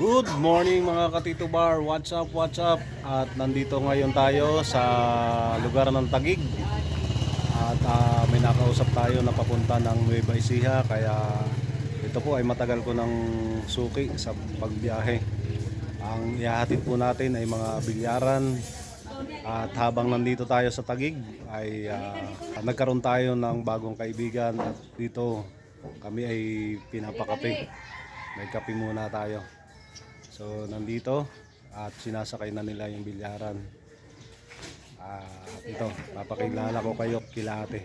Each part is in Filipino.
Good morning mga katito bar, what's up, what's up? At nandito ngayon tayo sa lugar ng Tagig. At ah, may nakausap tayo na papunta ng Nueva Ecija. Kaya ito po ay matagal ko ng suki sa pagbiyahe. Ang ihahatid po natin ay mga bilyaran. At habang nandito tayo sa Tagig ay ah, nagkaroon tayo ng bagong kaibigan. At dito kami ay pinapakape. May kape muna tayo So nandito at sinasakay na nila yung bilyaran. At ito, papakilala ko kayo kila ate.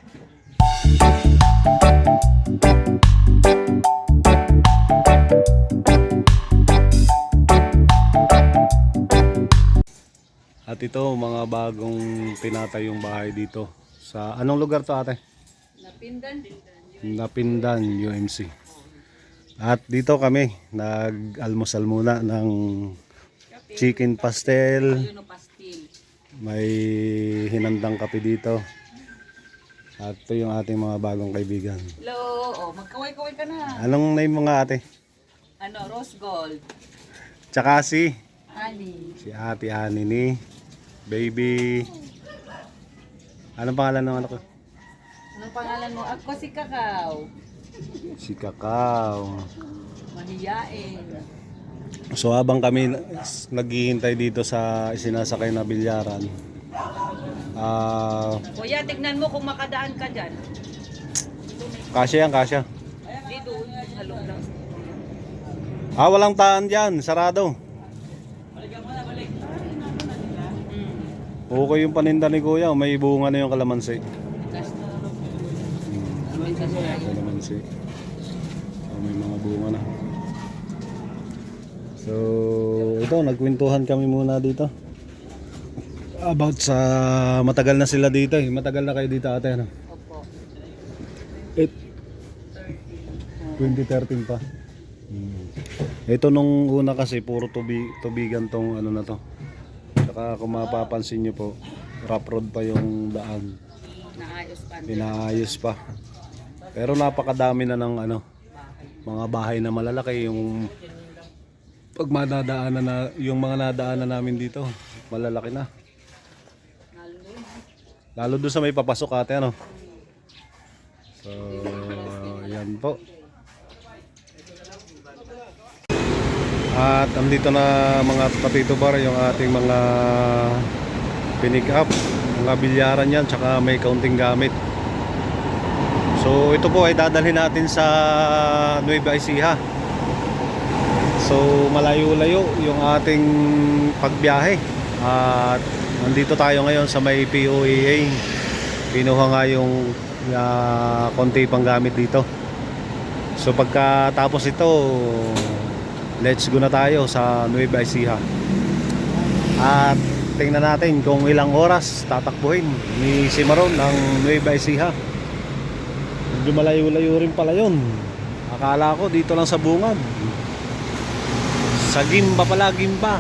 At ito, mga bagong tinatayong bahay dito. Sa anong lugar to ate? Napindan. Napindan, UMC. At dito kami, nag-almusal muna ng chicken pastel. May hinandang kape dito. At ito yung ating mga bagong kaibigan. Hello. Oh, magkaway-kaway ka na. Anong name mga ate? Ano, rose gold. Tsaka si, Ani. si ate Ani ni Baby. Anong pangalan ng anak ko? Anong pangalan mo? Ako si Kakao. Si Kakao. Mahiyain. So habang kami naghihintay dito sa isinasakay na bilyaran, ah, Kuya, tignan mo kung makadaan ka dyan. kasya yan, kasya. Di doon. Halong lang. Ah, walang taan dyan, sarado. Mm. Okay yung paninda ni Kuya, may bunga na yung kalamansi. Gas. May gas na yun. Kalamansi. So, may mga bunga na. So, ito, nagkwentuhan kami muna dito. About sa matagal na sila dito eh. Matagal na kayo dito ate, ano? Opo. It, 2013 pa. Hmm. Ito nung una kasi puro tubi, tubigan tong ano na to. Saka kung mapapansin nyo po, rough road pa yung daan. Naayos pa. Inaayos pa. Pero napakadami na ng ano, mga bahay na malalaki yung pag madadaanan na yung mga nadaanan namin dito, malalaki na. Lalo doon sa may papasok ate ano. So, yan po. At andito na mga patito bar yung ating mga pinick up, mga bilyaran yan, tsaka may kaunting gamit. So ito po ay dadalhin natin sa Nueva Ecija. So malayo-layo yung ating pagbiyahe. At nandito tayo ngayon sa may POEA. Pinuha nga yung uh, konti pang gamit dito. So pagkatapos ito, let's go na tayo sa Nueva Ecija. At tingnan natin kung ilang oras tatakbuhin ni Cimarron ng Nueva Ecija. Medyo malayo-layo rin pala yun. Akala ko dito lang sa bungad. Sa Gimba pala, Gimba.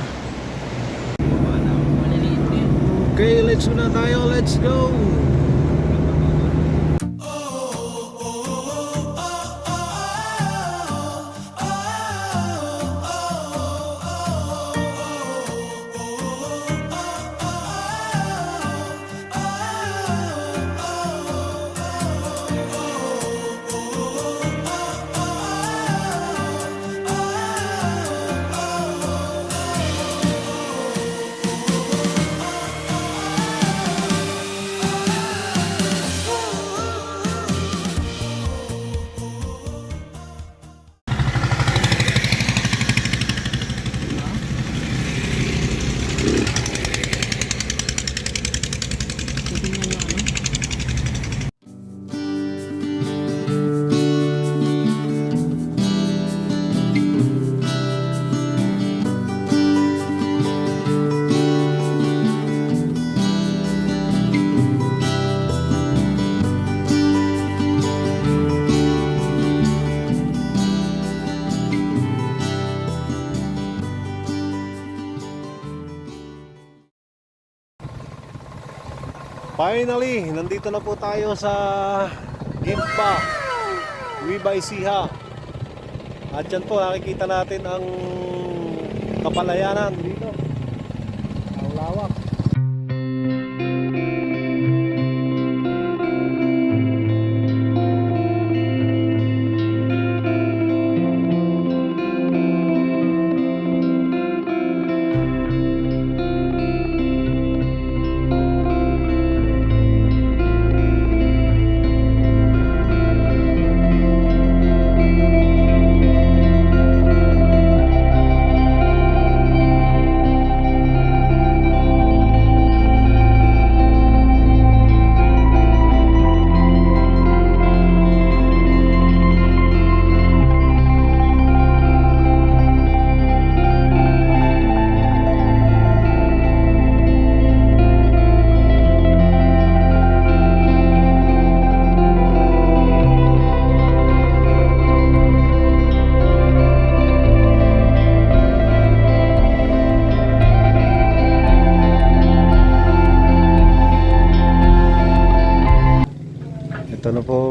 Okay, let's go na tayo. Let's go. Finally, nandito na po tayo sa Gimba, Nueva Ecija. At dyan po nakikita natin ang kapalayanan dito. Ang lawak.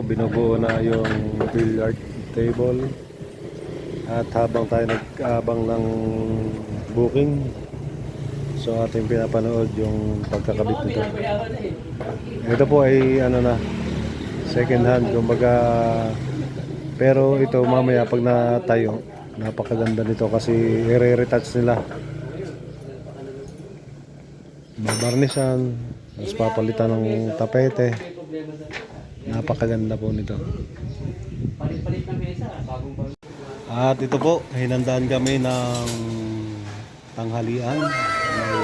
Binubuo na yung billiard table. At habang tayo nag-abang ng booking, so ating pinapanood yung pagkakabit nito. Ito po ay ano na, second hand, kumbaga, pero ito mamaya pag natayo, napakaganda nito kasi i-retouch nila. Babarnisan, tapos papalitan ng tapete. Napakaganda po nito. Palit-palit ng mesa, bagong bago. At ito po, hinandaan kami ng tanghalian. May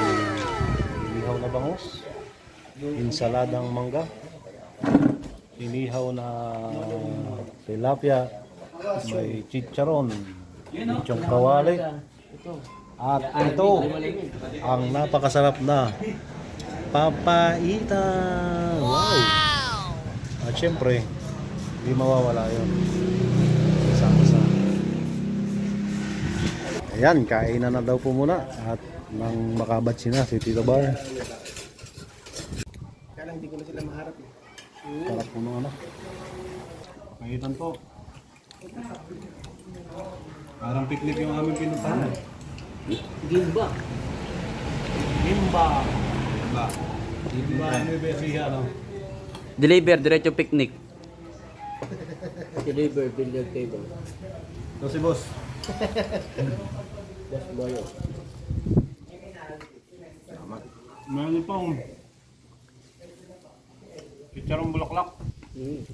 inihaw na bangus, insaladang mangga, inihaw na tilapia, may chicharon, lechong kawali, at ito, ang napakasarap na papaita. At syempre, hindi mawawala yun. Kasama sa Ayan, kainan na daw po muna at nang makabatsi na si Tito Bar. Kaya lang hindi ko na sila maharap eh. Sarap po nung ano. Kainan po. Parang picnic yung aming pinuntahan. Gimba. Gimba. Gimba. Gimba ano yung besiya, no? Deliver, diretso picnic. Deliver, billiard table. Ito si boss. Boss Boyo. Meron pong chicharong bulaklak. Mm.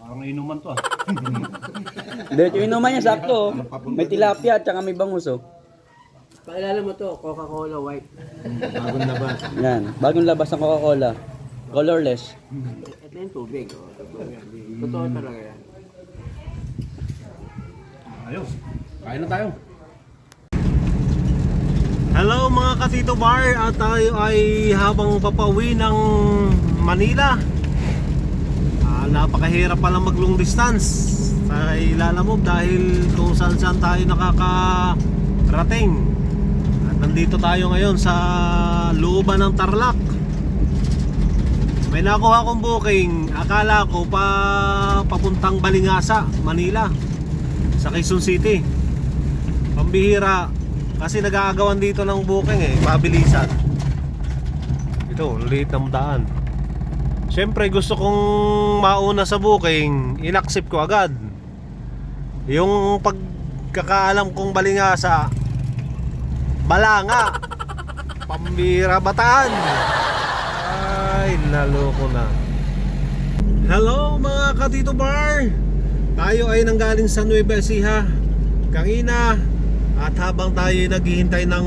Parang inuman to ah. Diretso inuman niya, sakto. oh. May tilapia at saka may bangus oh. Pakilala mo to, Coca-Cola White. Bagong na ba? Yan, bagong labas ng Coca-Cola. Colorless. Ito yung tubig. Oh. Totoo yan. Totoo talaga yan. Ayos. Kain na tayo. Hello mga katito bar at tayo ay habang papauwi ng Manila. Ah, napakahirap pala mag long distance sa Ilalamog dahil kung saan saan tayo nakakarating. At nandito tayo ngayon sa looban ng Tarlac. May nakuha akong booking. Akala ko pa papuntang Balingasa, Manila sa Quezon City. Pambihira kasi nag-aagawan dito ng booking eh, pabilisan. Ito, late ng daan. Siyempre gusto kong mauna sa booking, inaccept ko agad. Yung pagkakaalam kong balingasa, balanga, pambira bataan. Ay, naloko na. Hello mga katito bar! Tayo ay nanggaling sa Nueva Ecija, Kangina at habang tayo ay naghihintay ng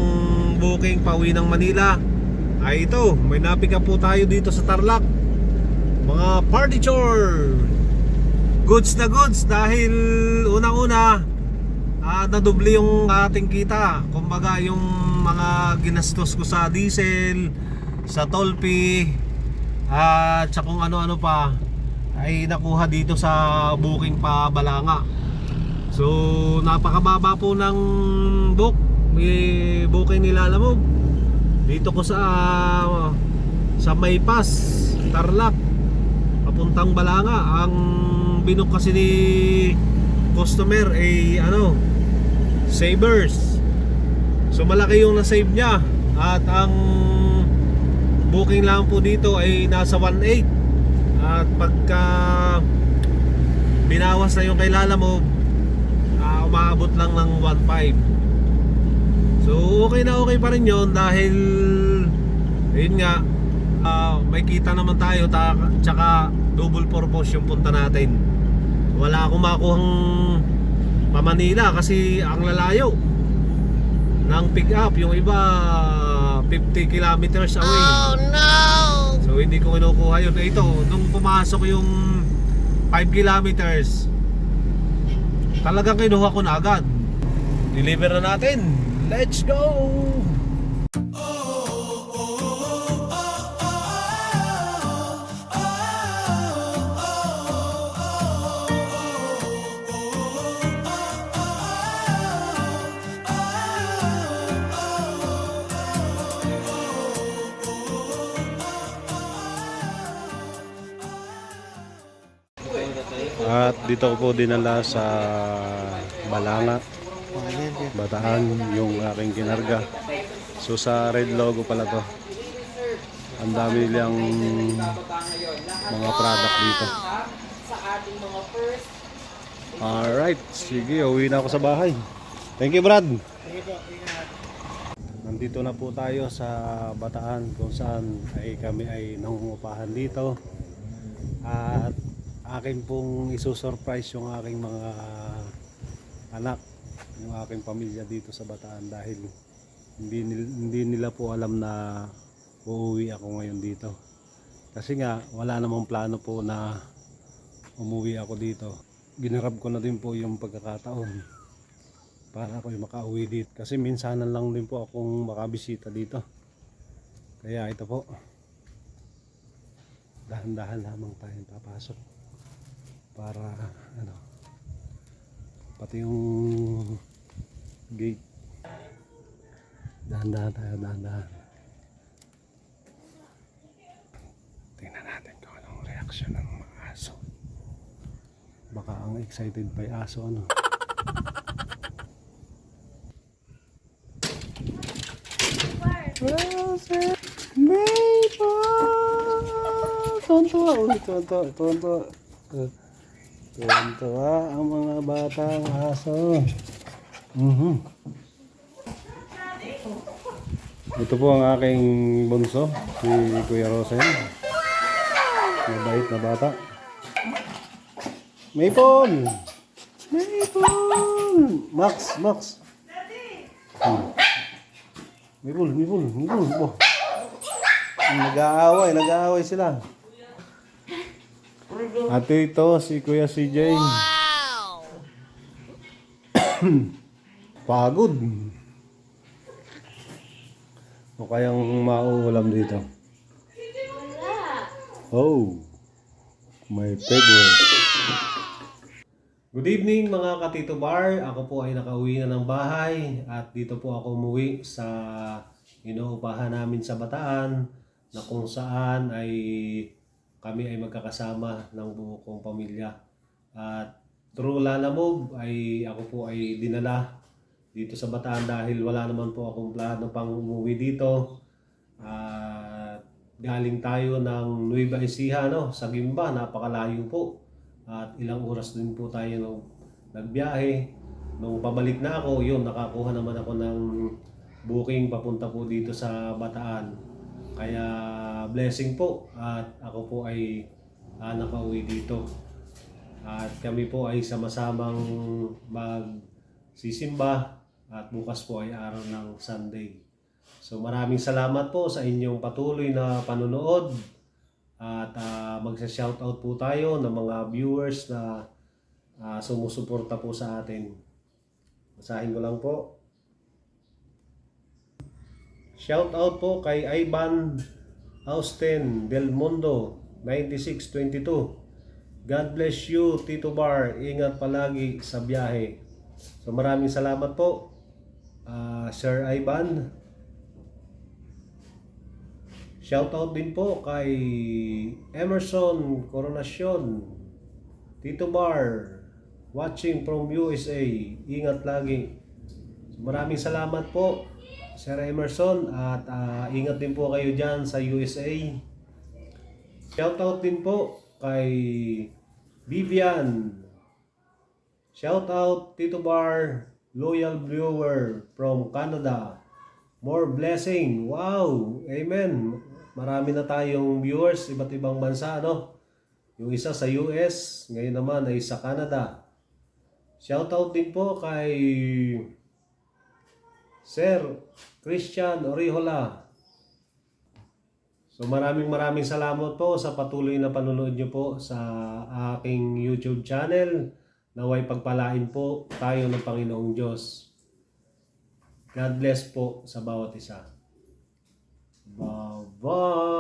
booking pauwi ng Manila ay ito, may napick up po tayo dito sa Tarlac mga chore goods na goods dahil unang-una ah, nadubli yung ating kita kumbaga yung mga ginastos ko sa diesel sa tolpi at sa kung ano-ano pa ay nakuha dito sa booking pa Balanga. So napakababa po ng book may booking nilalamog dito ko sa sa Maypas Tarlac papuntang Balanga. Ang binook kasi ni customer ay ano Sabers So malaki yung na-save niya. At ang booking lang po dito ay nasa 1.8 at pagka binawas na yung kay Lalamove ah, umaabot lang ng 1.5 so okay na okay pa rin yun dahil yun nga ah, may kita naman tayo ta tsaka double purpose yung punta natin. Wala akong makuhang pa Manila kasi ang lalayo ng pick up. Yung iba 50 kilometers away. Oh no. So hindi ko kinukuha yun. Eh, ito nung pumasok yung 5 kilometers talagang kinuha ko na agad. Deliver na natin. Let's go At dito ko po dinala sa Balanga, Bataan, yung aking kinarga. So sa red logo pala to. Ang dami nilang mga product dito. Alright, sige, uwi na ako sa bahay. Thank you, Brad. Nandito na po tayo sa Bataan kung saan ay kami ay nangungupahan dito. At akin pong isusurprise yung aking mga anak, yung aking pamilya dito sa Bataan dahil hindi, nil- hindi nila po alam na uuwi ako ngayon dito. Kasi nga wala namang plano po na umuwi ako dito. Ginarab ko na din po yung pagkakataon para ako makauwi dito. Kasi minsanan lang din po akong makabisita dito. Kaya ito po. Dahan-dahan lamang tayo papasok para ano pati yung gate. Dahan-dahan tayo dahan-dahan. Tingnan natin kung anong reaction ng mga aso. Baka ang excited yung aso ano. Tonto, uy, tonto, tonto. Tonto ang mga batang aso. Mhm. Ito po ang aking bunso, si Kuya Rosen. Mabait na bata. Maple! Maple! Max, Max. Hmm. Maple, Maple, Maple. Oh. Nag-aaway, nag-aaway sila. At ito si Kuya CJ. Pagod. O kayang mauulam dito? Oh, my favorite. Good evening mga katito bar. Ako po ay nakauwi na ng bahay at dito po ako umuwi sa inuupahan namin sa Bataan na kung saan ay kami ay magkakasama ng buo kong pamilya. At through Lalamove ay ako po ay dinala dito sa Bataan dahil wala naman po akong plano pang umuwi dito. At galing tayo ng Nueva Ecija no, sa Gimba, napakalayo po. At ilang oras din po tayo nung nagbiyahe. Nung pabalik na ako, yun, nakakuha naman ako ng booking papunta po dito sa Bataan. Kaya blessing po at ako po ay ah, nakauwi dito. At kami po ay sama-samang magsisimba at bukas po ay araw ng Sunday. So maraming salamat po sa inyong patuloy na panonood at uh, magsa-shoutout po tayo ng mga viewers na ah, sumusuporta po sa atin. Basahin ko lang po. Shoutout po kay Ivan Austin Del Mundo 9622. God bless you Tito Bar. Ingat palagi sa biyahe. So maraming salamat po ah, Sir Ivan. Shoutout din po kay Emerson Coronacion. Tito Bar. Watching from USA. Ingat lagi. Maraming salamat po. Sir Emerson at ah, ingat din po kayo dyan sa USA. Shoutout din po kay Vivian. Shoutout Tito Bar, loyal viewer from Canada. More blessing. Wow! Amen. Marami na tayong viewers, iba't ibang bansa, ano? Yung isa sa US, ngayon naman ay sa Canada. Shoutout din po kay Sir Christian Orihola. So maraming maraming salamat po sa patuloy na panonood nyo po sa aking YouTube channel. Naway pagpalain po tayo ng Panginoong Diyos. God bless po sa bawat isa. Bye-bye!